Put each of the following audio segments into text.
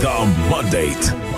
The Mandate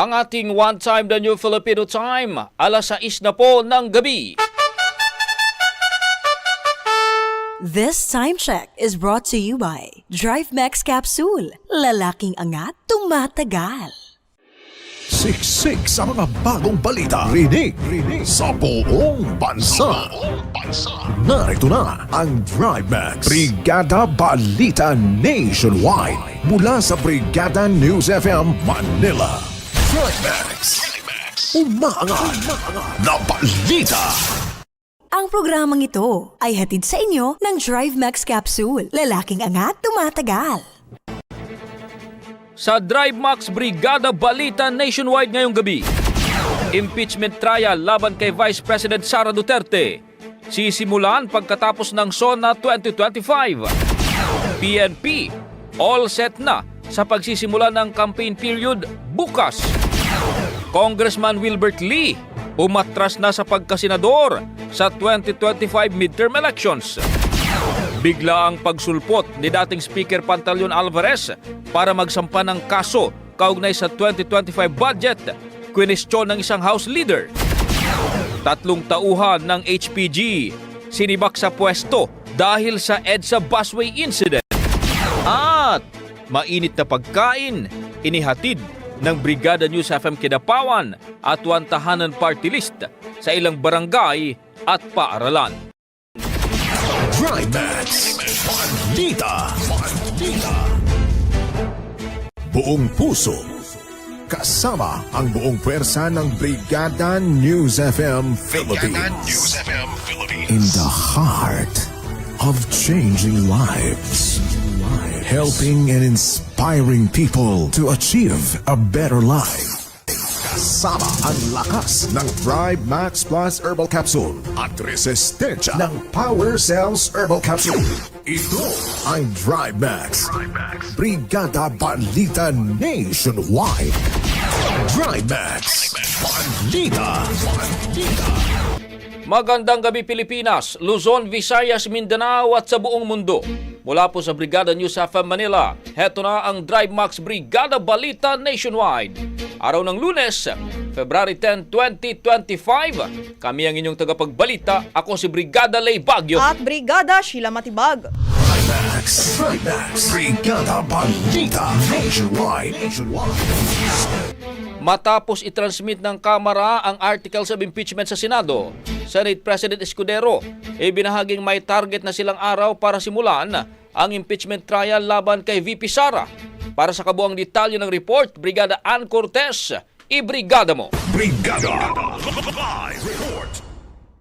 Ang ating one time the new Filipino time, alas 6 na po ng gabi. This time check is brought to you by Drive Max Capsule. Lalaking angat, tumatagal. Siksik sa mga bagong balita Rinig, rinig sa buong bansa Narito na ang Drive Max Brigada Balita Nationwide Mula sa Brigada News FM Manila Drive Max Umaangat na balita Ang programang ito ay hatid sa inyo ng Drive Max Capsule. Lalaking angat, tumatagal. Sa Drive Max Brigada Balita Nationwide ngayong gabi. Impeachment trial laban kay Vice President Sara Duterte. Sisimulan pagkatapos ng SONA 2025. PNP, all set na sa pagsisimula ng campaign period bukas. Congressman Wilbert Lee, umatras na sa pagkasenador sa 2025 midterm elections. Bigla ang pagsulpot ni dating Speaker Pantaleon Alvarez para magsampa ng kaso kaugnay sa 2025 budget, kwinestyon ng isang House Leader. Tatlong tauhan ng HPG sinibak sa pwesto dahil sa EDSA busway incident. At mainit na pagkain inihatid ng Brigada News FM Kidapawan at Wantahanan Party List sa ilang barangay at paaralan. Buong puso. Kasama ang buong pwersa ng Brigada News FM Philippines. In the heart of changing lives Helping and inspiring people to achieve a better life Kasama ang lakas ng Thrive Max Plus Herbal Capsule at resistensya ng Power Cells Herbal Capsule. Ito ang Thrive Max. Brigada Balita Nationwide. Thrive Max. Balita. Balita. Magandang gabi Pilipinas, Luzon, Visayas, Mindanao at sa buong mundo. Mula po sa Brigada News FM Manila, heto na ang Drive Max Brigada Balita Nationwide. Araw ng lunes, February 10, 2025. Kami ang inyong tagapagbalita. Ako si Brigada Lay Bagyo. At Brigada Sheila Matibag. Max. Max. Brigada Balita Nationwide. Nationwide. Matapos i-transmit ng Kamara ang articles of impeachment sa Senado, Senate President Escudero, ibinahaging may target na silang araw para simulan ang impeachment trial laban kay VP Sara. Para sa kabuang detalye ng report, Brigada Ann Cortez, ibrigada mo. Brigada. Live report.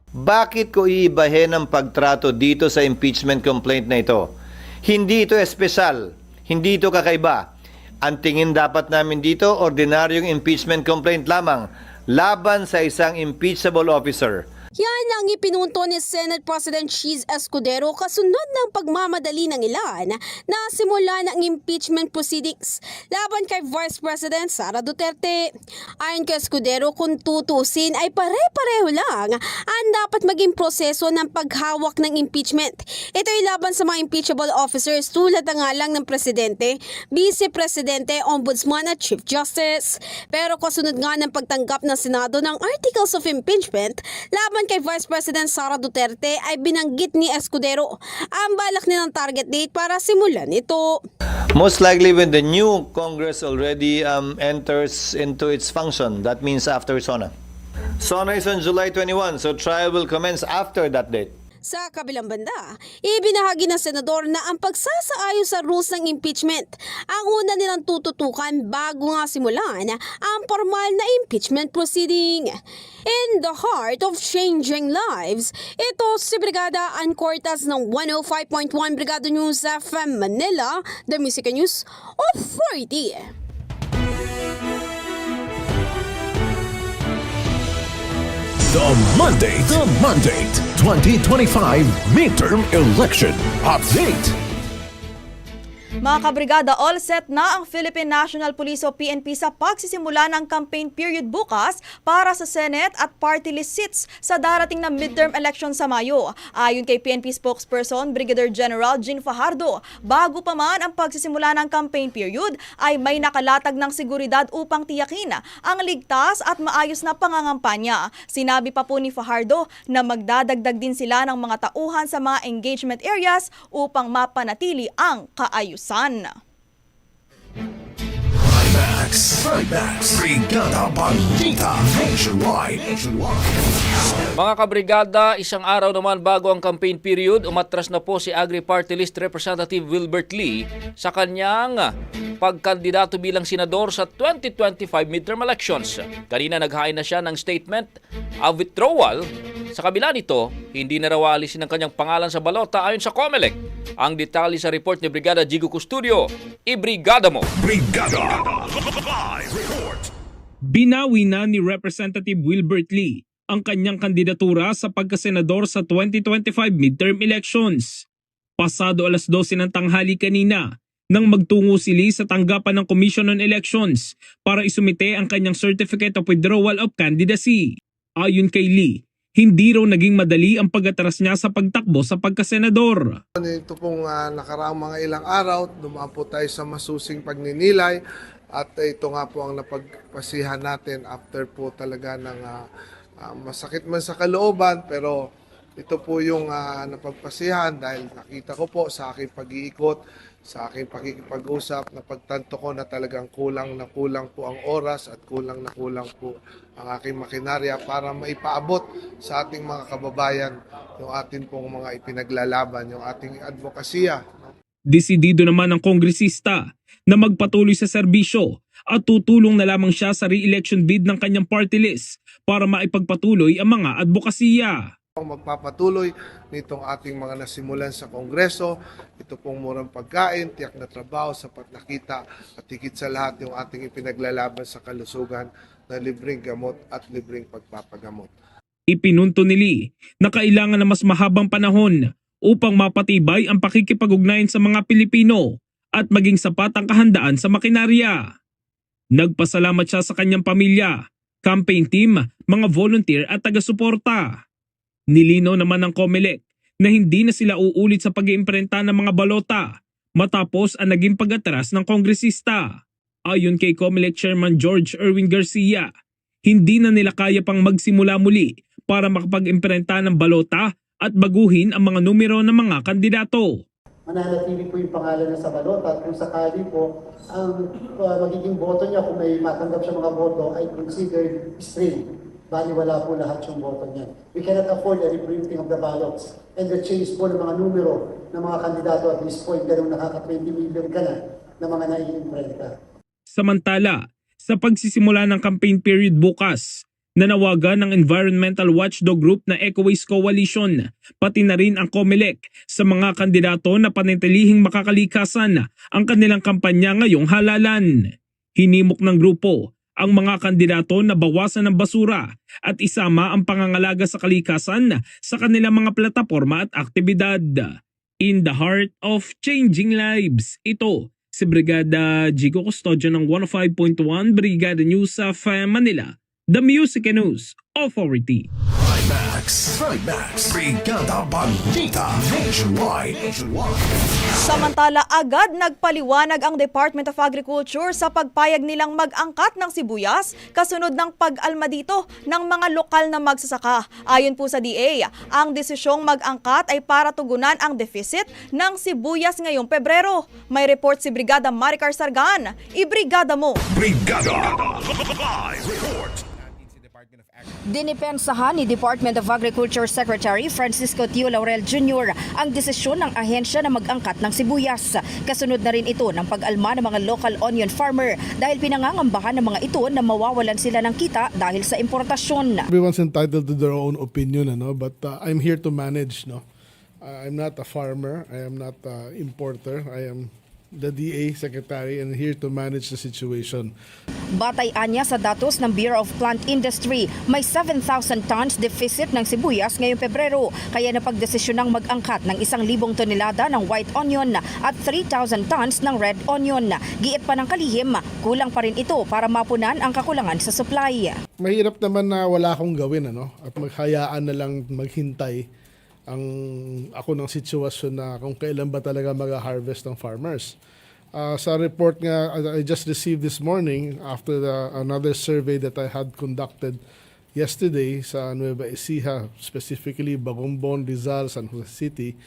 Bakit ko iibahin ang pagtrato dito sa impeachment complaint na ito? Hindi ito espesyal, hindi ito kakaiba. Ang tingin dapat namin dito, ordinaryong impeachment complaint lamang laban sa isang impeachable officer. Yan ang ipinunto ni Senate President Cheese Escudero kasunod ng pagmamadali ng ilan na simula ng impeachment proceedings laban kay Vice President Sara Duterte. Ayon kay Escudero, kung tutusin ay pare-pareho lang ang dapat maging proseso ng paghawak ng impeachment. Ito ay laban sa mga impeachable officers tulad na nga lang ng Presidente, Vice Presidente, Ombudsman at Chief Justice. Pero kasunod nga ng pagtanggap ng Senado ng Articles of Impeachment laban kay Vice President Sara Duterte ay binanggit ni Escudero ang balak nilang target date para simulan ito. Most likely when the new Congress already um, enters into its function, that means after SONA. SONA is on July 21, so trial will commence after that date. Sa kabilang banda, ibinahagi ng senador na ang pagsasaayos sa rules ng impeachment ang una nilang tututukan bago nga simulan ang formal na impeachment proceeding. In the heart of changing lives, ito si Brigada Ann ng 105.1 Brigada News FM Manila, The Music News Authority. The Mandate. the Mandate 2025 midterm election update. Mga kabrigada, all set na ang Philippine National Police o PNP sa pagsisimula ng campaign period bukas para sa Senate at party list seats sa darating na midterm election sa Mayo. Ayon kay PNP spokesperson Brigadier General Jean Fajardo, bago pa man ang pagsisimula ng campaign period ay may nakalatag ng seguridad upang tiyakin ang ligtas at maayos na pangangampanya. Sinabi pa po ni Fajardo na magdadagdag din sila ng mga tauhan sa mga engagement areas upang mapanatili ang kaayusan. sun. Max, Max, Brigada Balita Nationwide. Mga kabrigada, isang araw naman bago ang campaign period, umatras na po si Agri Party List Representative Wilbert Lee sa kanyang pagkandidato bilang senador sa 2025 midterm elections. Kanina naghain na siya ng statement of withdrawal. Sa kabila nito, hindi na raw alisin ang kanyang pangalan sa balota ayon sa COMELEC. Ang detalye sa report ni Brigada Jigo Custodio, ibrigada mo! Brigada Live report. Binawi na ni Representative Wilbert Lee ang kanyang kandidatura sa pagkasenador sa 2025 midterm elections. Pasado alas 12 ng tanghali kanina nang magtungo si Lee sa tanggapan ng Commission on Elections para isumite ang kanyang Certificate of Withdrawal of Candidacy. Ayon kay Lee, hindi raw naging madali ang pag-atras niya sa pagtakbo sa pagkasenador. Ito pong ah, nakaraang mga ilang araw, dumaan po tayo sa masusing pagninilay at ito nga po ang napagpasihan natin after po talaga ng ah, ah, masakit man sa kalooban pero ito po yung ah, napagpasihan dahil nakita ko po sa aking pag-iikot, sa aking pakikipag-usap, napagtanto ko na talagang kulang na kulang po ang oras at kulang na kulang po ang aking makinarya para maipaabot sa ating mga kababayan yung atin pong mga ipinaglalaban, yung ating advokasya. Desidido naman ang kongresista na magpatuloy sa serbisyo at tutulong na lamang siya sa re-election bid ng kanyang party list para maipagpatuloy ang mga advokasya. magpapatuloy nitong ating mga nasimulan sa Kongreso. Ito pong murang pagkain, tiyak na trabaho, sapat na kita at higit sa lahat yung ating ipinaglalaban sa kalusugan na libreng gamot at libreng pagpapagamot. Ipinunto ni Lee na kailangan na mas mahabang panahon upang mapatibay ang pakikipag-ugnayan sa mga Pilipino at maging sapat ang kahandaan sa makinarya. Nagpasalamat siya sa kanyang pamilya, campaign team, mga volunteer at taga-suporta. Nilino naman ng COMELEC na hindi na sila uulit sa pag-iimprenta ng mga balota matapos ang naging pag-atras ng kongresista. Ayon kay COMELEC Chairman George Erwin Garcia, hindi na nila kaya pang magsimula muli para makapag-imprenta ng balota at baguhin ang mga numero ng mga kandidato. mananatili po yung pangalan niya sa balota at kung sakali po ang uh, magiging boto niya kung may matanggap siya mga boto ay considered stray. Bali wala po lahat yung boto niya. We cannot afford a reprinting of the ballots and the change po ng mga numero ng mga kandidato at this point ganun nakaka-20 million ka na na mga nai-imprenta. Samantala, sa pagsisimula ng campaign period bukas, nanawagan ng environmental watchdog group na EcoWaste Coalition, pati na rin ang COMELEC sa mga kandidato na panitilihing makakalikasan ang kanilang kampanya ngayong halalan. Hinimok ng grupo ang mga kandidato na bawasan ng basura at isama ang pangangalaga sa kalikasan sa kanilang mga plataforma at aktibidad. In the heart of changing lives, ito si Brigada Jigo Custodio ng 105.1 Brigada News uh, Manila, the Music and News Authority. Max, Max, Brigada Nationwide. Nationwide. Samantala, agad nagpaliwanag ang Department of Agriculture sa pagpayag nilang mag-angkat ng sibuyas kasunod ng pag-alma dito ng mga lokal na magsasaka. Ayon po sa DA, ang desisyong mag-angkat ay para tugunan ang deficit ng sibuyas ngayong Pebrero. May report si Brigada Maricar Sargan. Ibrigada mo! Brigada Live Report. Dinipensahan ni Department of Agriculture Secretary Francisco Tio Laurel Jr. ang desisyon ng ahensya na mag-angkat ng sibuyas. Kasunod na rin ito ng pag-alma ng mga local onion farmer dahil pinangangambahan ng mga ito na mawawalan sila ng kita dahil sa importasyon. Everyone's entitled to their own opinion, ano, but uh, I'm here to manage, no. Uh, I'm not a farmer, I am not a importer, I am the DA secretary and here to manage the situation. Batay anya sa datos ng Bureau of Plant Industry, may 7,000 tons deficit ng sibuyas ngayong Pebrero, kaya napagdesisyonang mag-angkat ng 1,000 tonelada ng white onion at 3,000 tons ng red onion. Giit pa ng kalihim, kulang pa rin ito para mapunan ang kakulangan sa supply. Mahirap naman na wala akong gawin, ano, at maghayaan na lang maghintay ang ako ng sitwasyon na kung kailan ba talaga mag-harvest ng farmers. Uh, sa report nga I just received this morning after the, another survey that I had conducted yesterday sa Nueva Ecija, specifically Bagombon, Rizal, San Jose City,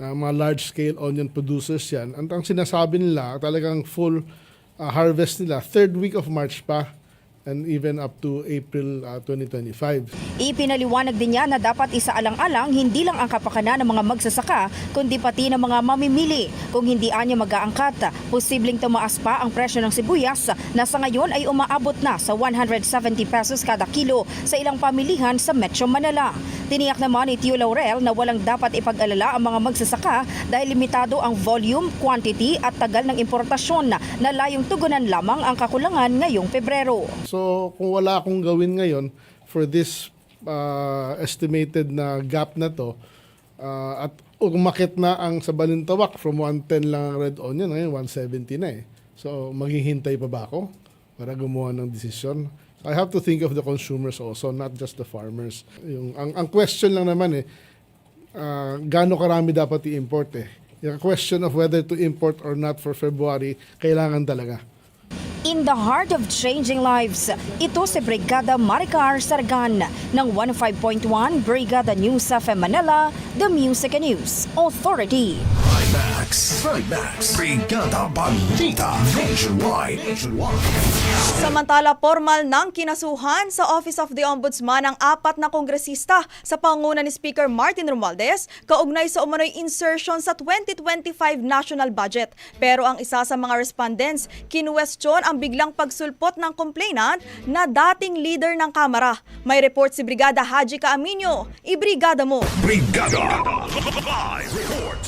uh, mga large-scale onion producers yan. Ang, ang sinasabi nila, talagang full uh, harvest nila, third week of March pa and even up to April uh, 2025. Ipinaliwanag din niya na dapat isaalang-alang hindi lang ang kapakanan ng mga magsasaka, kundi pati ng mga mamimili. Kung hindi anya mag-aangkat, posibleng tumaas pa ang presyo ng sibuyas na sa ngayon ay umaabot na sa 170 pesos kada kilo sa ilang pamilihan sa Metro Manila. Tiniyak naman ni Tio Laurel na walang dapat ipag-alala ang mga magsasaka dahil limitado ang volume, quantity at tagal ng importasyon na layong tugunan lamang ang kakulangan ngayong Pebrero. So kung wala akong gawin ngayon for this uh, estimated na gap na to uh, at umakit na ang sa Balintawak from 110 lang ang red onion ngayon 170 na eh. So maghihintay pa ba ako para gumawa ng desisyon? I have to think of the consumers also, not just the farmers. Yung ang, ang question lang naman eh uh, gaano karami dapat i-import eh. Yung question of whether to import or not for February, kailangan talaga. In the heart of changing lives, ito si Brigada Maricar Sargan ng 105.1 Brigada News of Manila, The Music and News Authority. Max, Max, Brigada Balita Nationwide. Nationwide. Samantala, formal nang kinasuhan sa Office of the Ombudsman ang apat na kongresista sa panguna ni Speaker Martin Romualdez kaugnay sa umano'y insertion sa 2025 national budget. Pero ang isa sa mga respondents, kinuwestiyon ang ang biglang pagsulpot ng complainant na dating leader ng Kamara. May report si Brigada Haji Kaaminyo. Ibrigada mo! Brigada! Live report!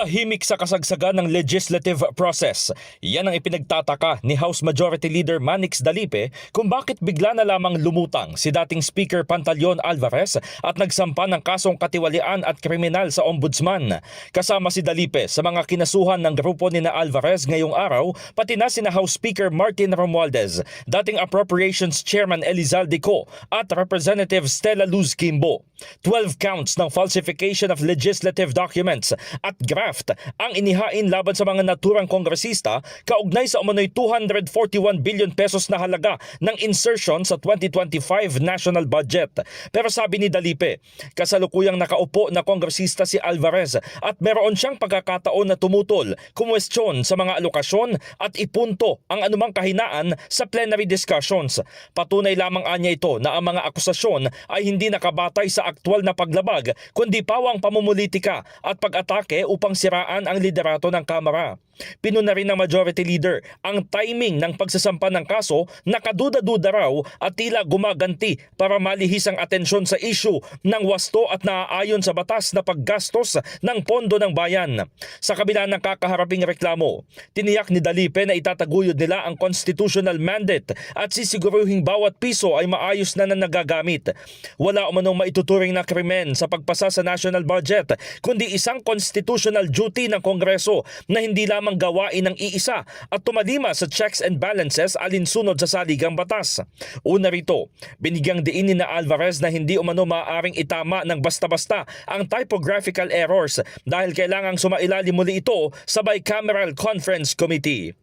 Tahimik sa kasagsagan ng legislative process. Yan ang ipinagtataka ni House Majority Leader Manix Dalipe kung bakit bigla na lamang lumutang si dating Speaker Pantaleon Alvarez at nagsampa ng kasong katiwalian at kriminal sa Ombudsman. Kasama si Dalipe sa mga kinasuhan ng grupo ni na Alvarez ngayong araw, pati na si na House Speaker Martin Romualdez, dating Appropriations Chairman Elizalde Co at Representative Stella Luz Kimbo. 12 counts ng falsification of legislative documents at graft ang inihain laban sa mga naturang kongresista kaugnay sa umano'y 241 billion pesos na halaga ng insertion sa 2025 national budget. Pero sabi ni Dalipe, kasalukuyang nakaupo na kongresista si Alvarez at meron siyang pagkakataon na tumutol, kumwestiyon sa mga alokasyon at ipunto ang anumang kahinaan sa plenary discussions. Patunay lamang anya ito na ang mga akusasyon ay hindi nakabatay sa aktwal na paglabag kundi pawang pamumulitika at pag-atake upang siraan ang liderato ng Kamara. Pinuna rin ng Majority Leader ang timing ng pagsasampa ng kaso na kaduda-duda raw at tila gumaganti para malihis ang atensyon sa issue ng wasto at naaayon sa batas na paggastos ng pondo ng bayan. Sa kabila ng kakaharaping reklamo, tiniyak ni Dalipe na itataguyod nila ang constitutional mandate at sisiguruhing bawat piso ay maayos na na nagagamit. Wala umanong maituturing na krimen sa pagpasa sa national budget, kundi isang constitutional duty ng Kongreso na hindi lamang gawain ng iisa at tumalima sa checks and balances alinsunod sa saligang batas. Una rito, binigyang diin ni na Alvarez na hindi umano maaaring itama ng basta-basta ang typographical errors dahil kailangang sumailalim muli ito sa bicameral conference committee.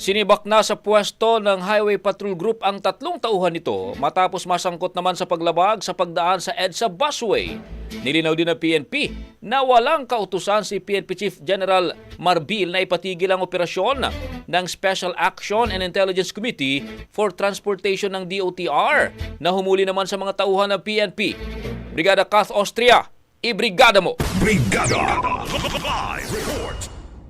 Sinibak na sa pwesto ng Highway Patrol Group ang tatlong tauhan nito matapos masangkot naman sa paglabag sa pagdaan sa EDSA busway. Nilinaw din ng PNP na walang kautusan si PNP Chief General Marbil na ipatigil ang operasyon ng Special Action and Intelligence Committee for Transportation ng DOTR na humuli naman sa mga tauhan ng PNP. Brigada Kath Austria, ibrigada mo! Brigada! Live report!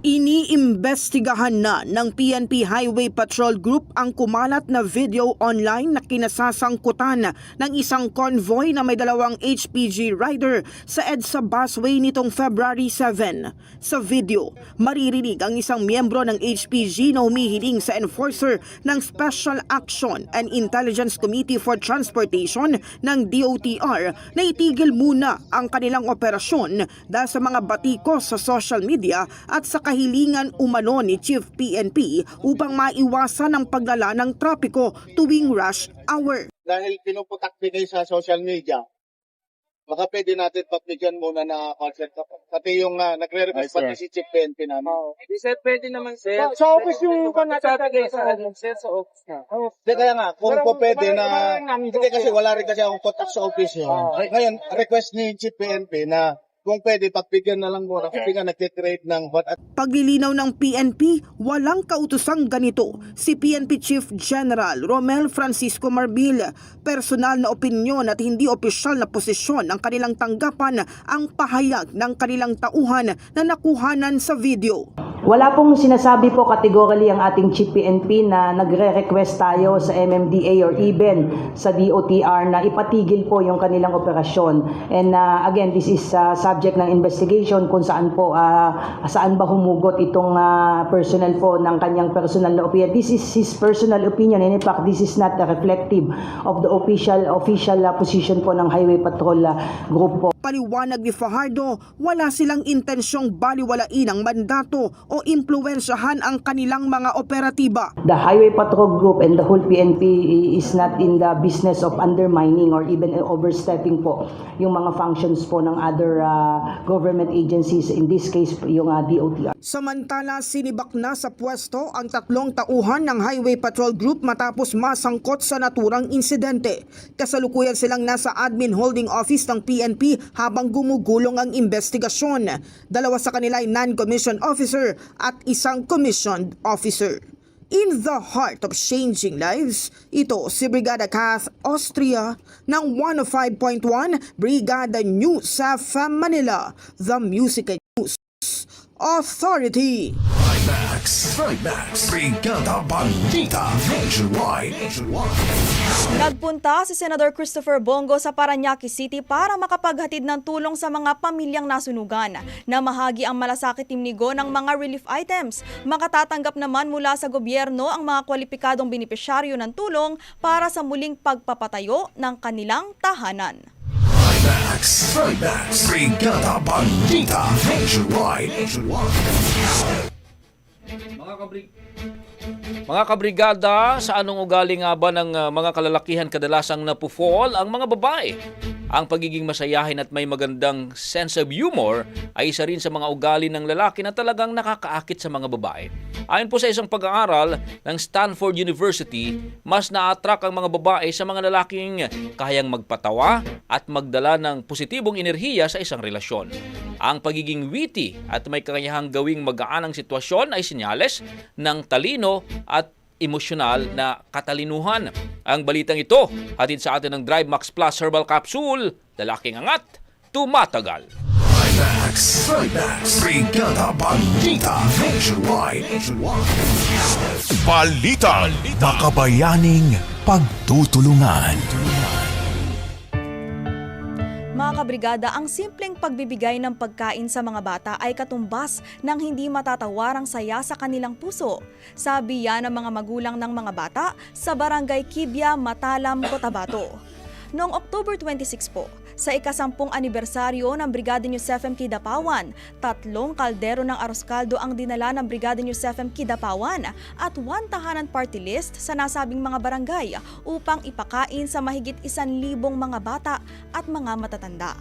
Iniimbestigahan na ng PNP Highway Patrol Group ang kumalat na video online na kinasasangkutan ng isang convoy na may dalawang HPG rider sa EDSA busway nitong February 7. Sa video, maririnig ang isang miyembro ng HPG na humihiling sa enforcer ng Special Action and Intelligence Committee for Transportation ng DOTR na itigil muna ang kanilang operasyon dahil sa mga batikos sa social media at sa kahilingan umano ni Chief PNP upang maiwasan ang paglala ng trapiko tuwing rush hour. Dahil pinuputak din kayo sa social media, baka pwede natin pagbigyan muna na concert ka. Pati yung uh, nagre-request pati si Chief PNP namin. Hindi sir, pwede naman sir. Sa office yung natatagay sa ano, sir, sa office na. Hindi kaya nga, kung po pwede na, hindi kasi wala rin kasi akong contact sa office yun. Ngayon, request ni Chief PNP na kung pwede, pagbigyan na lang muna kasi nga nagtitrade ng what at Paglilinaw ng PNP, walang kautusang ganito si PNP Chief General Romel Francisco Marbil. Personal na opinyon at hindi opisyal na posisyon ng kanilang tanggapan ang pahayag ng kanilang tauhan na nakuhanan sa video. Wala pong sinasabi po categorically ang ating Chief PNP na nagre-request tayo sa MMDA or even sa DOTR na ipatigil po yung kanilang operasyon. And uh, again, this is uh, subject ng investigation kung saan po uh, saan ba humugot itong uh, personal po ng kanyang personal na opinion. This is his personal opinion and in fact this is not reflective of the official official uh, position po ng Highway Patrol uh, Group po. Paliwanag ni Fajardo, wala silang intensyong baliwalain ang mandato o impluensyahan ang kanilang mga operatiba. The Highway Patrol Group and the whole PNP is not in the business of undermining or even overstepping po yung mga functions po ng other uh, government agencies, in this case yung uh, DOTR. Samantala, sinibak na sa pwesto ang tatlong tauhan ng Highway Patrol Group matapos masangkot sa naturang insidente. Kasalukuyan silang nasa Admin Holding Office ng PNP habang gumugulong ang investigasyon. Dalawa sa kanila ay non-commissioned officer at isang commissioned officer. In the heart of changing lives, ito si Brigada Kath Austria ng 105.1 Brigada News sa Manila, the Music News Authority. Max, Max, Brigada Balita Nationwide. Nagpunta si Senador Christopher Bongo sa Paranaque City para makapaghatid ng tulong sa mga pamilyang nasunugan na mahagi ang malasakit timnigo ng mga relief items. Makatatanggap naman mula sa gobyerno ang mga kwalipikadong benepisyaryo ng tulong para sa muling pagpapatayo ng kanilang tahanan. Max, Max, Brigada Balita Nationwide. Mga kabrig mga kabrigada, sa anong ugali nga ba ng uh, mga kalalakihan kadalasang napufall ang mga babae? Ang pagiging masayahin at may magandang sense of humor ay isa rin sa mga ugali ng lalaki na talagang nakakaakit sa mga babae. Ayon po sa isang pag-aaral ng Stanford University, mas na-attract ang mga babae sa mga lalaking kayang magpatawa at magdala ng positibong enerhiya sa isang relasyon. Ang pagiging witty at may kakayahang gawing magaan ang sitwasyon ay sinyales ng talino at emosyonal na katalinuhan. Ang balitang ito, hatid sa atin ng Drive Max Plus Herbal Capsule, lalaking angat, tumatagal. Max, Max, Brigada Balita Nationwide. Balita, makabayaning pagtutulungan. Mga kabrigada, ang simpleng pagbibigay ng pagkain sa mga bata ay katumbas ng hindi matatawarang saya sa kanilang puso. Sabi yan ng mga magulang ng mga bata sa Barangay Kibya, Matalam, Cotabato. Noong October 26 po, sa ikasampung anibersaryo ng Brigada News FM Kidapawan, tatlong kaldero ng arroz caldo ang dinala ng Brigada News FM Kidapawan at one tahanan party list sa nasabing mga barangay upang ipakain sa mahigit isan libong mga bata at mga matatanda.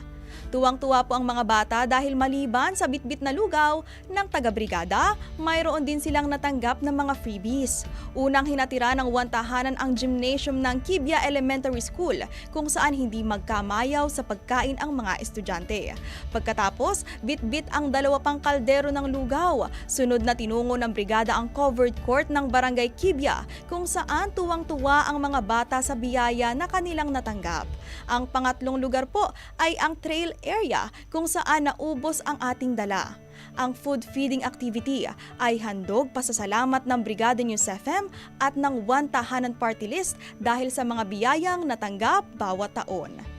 Tuwang-tuwa po ang mga bata dahil maliban sa bitbit na lugaw ng taga-brigada, mayroon din silang natanggap ng mga freebies. Unang hinatira ng wantahanan ang gymnasium ng Kibya Elementary School kung saan hindi magkamayaw sa pagkain ang mga estudyante. Pagkatapos, bitbit ang dalawa pang kaldero ng lugaw. Sunod na tinungo ng brigada ang covered court ng Barangay Kibya kung saan tuwang-tuwa ang mga bata sa biyaya na kanilang natanggap. Ang pangatlong lugar po ay ang trail area kung saan naubos ang ating dala. Ang food feeding activity ay handog pasasalamat ng Brigada News FM at ng One Tahanan Party List dahil sa mga biyayang natanggap bawat taon.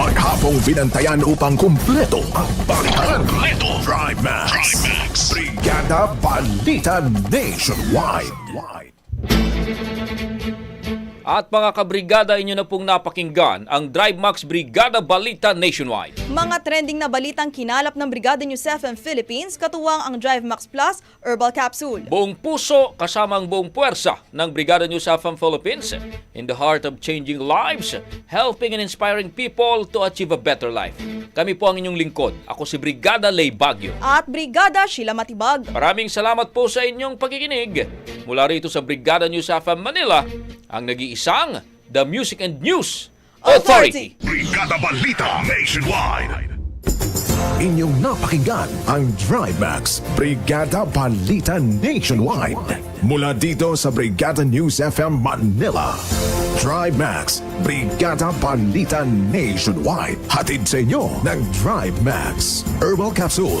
Maghapong binantayan upang kumpleto ang balikan. Kumpleto. Drive Max. Brigada Balita Nationwide. At mga kabrigada, inyo na pong napakinggan ang Drive Max Brigada Balita Nationwide. Mga trending na balitang kinalap ng Brigada News FM Philippines, katuwang ang Drive Max Plus Herbal Capsule. Buong puso kasama ang buong puwersa ng Brigada News FM Philippines in the heart of changing lives, helping and inspiring people to achieve a better life. Kami po ang inyong lingkod. Ako si Brigada Lay Bagyo. At Brigada Sheila Matibag. Maraming salamat po sa inyong pakikinig. Mula rito sa Brigada News FM Manila, ang nag-iisang The Music and News Authority. Brigada Balita Nationwide. Inyong napakinggan ang Drive Max Brigada Balita Nationwide. Mula dito sa Brigada News FM Manila. Drive Max Brigada Balita Nationwide. Hatid sa inyo ng Drive Max Herbal Capsule.